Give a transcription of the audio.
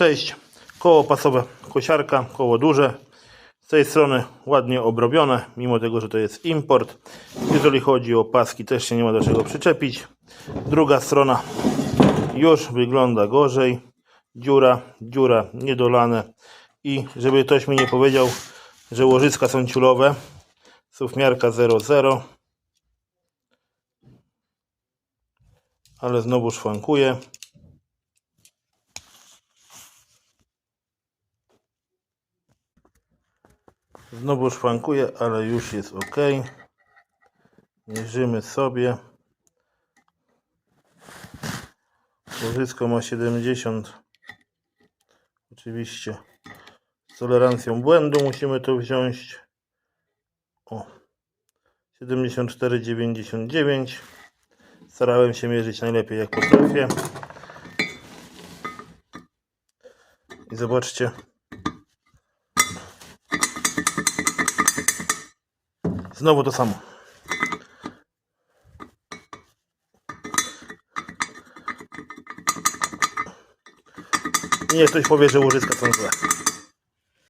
Cześć, koło pasowe kosiarka, koło duże. Z tej strony ładnie obrobione, mimo tego, że to jest import. Jeżeli chodzi o paski, też się nie ma do czego przyczepić. Druga strona już wygląda gorzej. Dziura, dziura, niedolane. I żeby ktoś mi nie powiedział, że łożyska są ciulowe, sufmiarka 00. Ale znowu szwankuje. Znowu szwankuje, ale już jest ok. Mierzymy sobie. Łożysko ma 70. Oczywiście z tolerancją błędu musimy to wziąć. O. 74,99. Starałem się mierzyć najlepiej jak potrafię. I zobaczcie. Znowu to samo. I ktoś powie, że łożyska są złe.